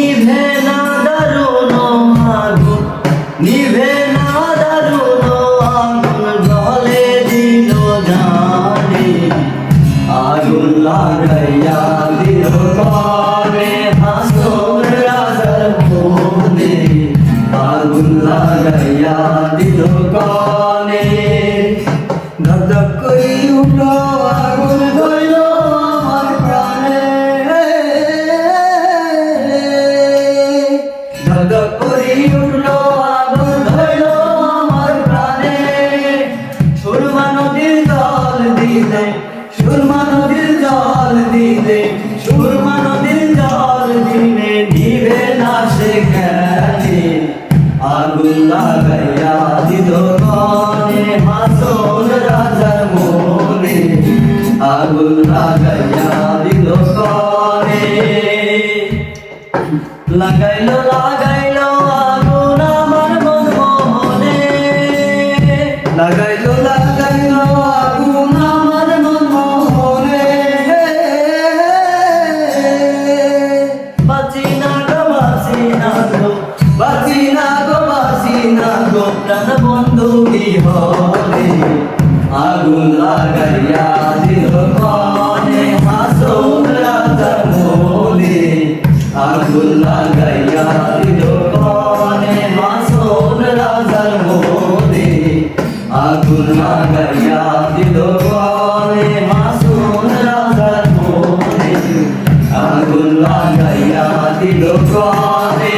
নিভে না দারুণ আগুন নিভে না দারুণ আগুন জলে লাগাইয়া দিল সুরমা নদীর জল দিলে, সুরমা নদীর জল দিলে নিভে না সে আগুন লাগাইয়া দিল কনে হাসন রাজার মনে। আগুন লাগাইয়া দিল কনে। লাগাইলো লাগাইলো বাঁচি না গো প্রাণ বন্ধু বিহনে, আগুন লাগাইয়া দিল কনে হাসন রাজার মনে, আগুন লাগাইয়া দিল কনে হাসন রাজার মনে, আগুন লাগাইয়া দিল কনে হাসন রাজার মনে, আগুন লাগাইয়া দিল কনে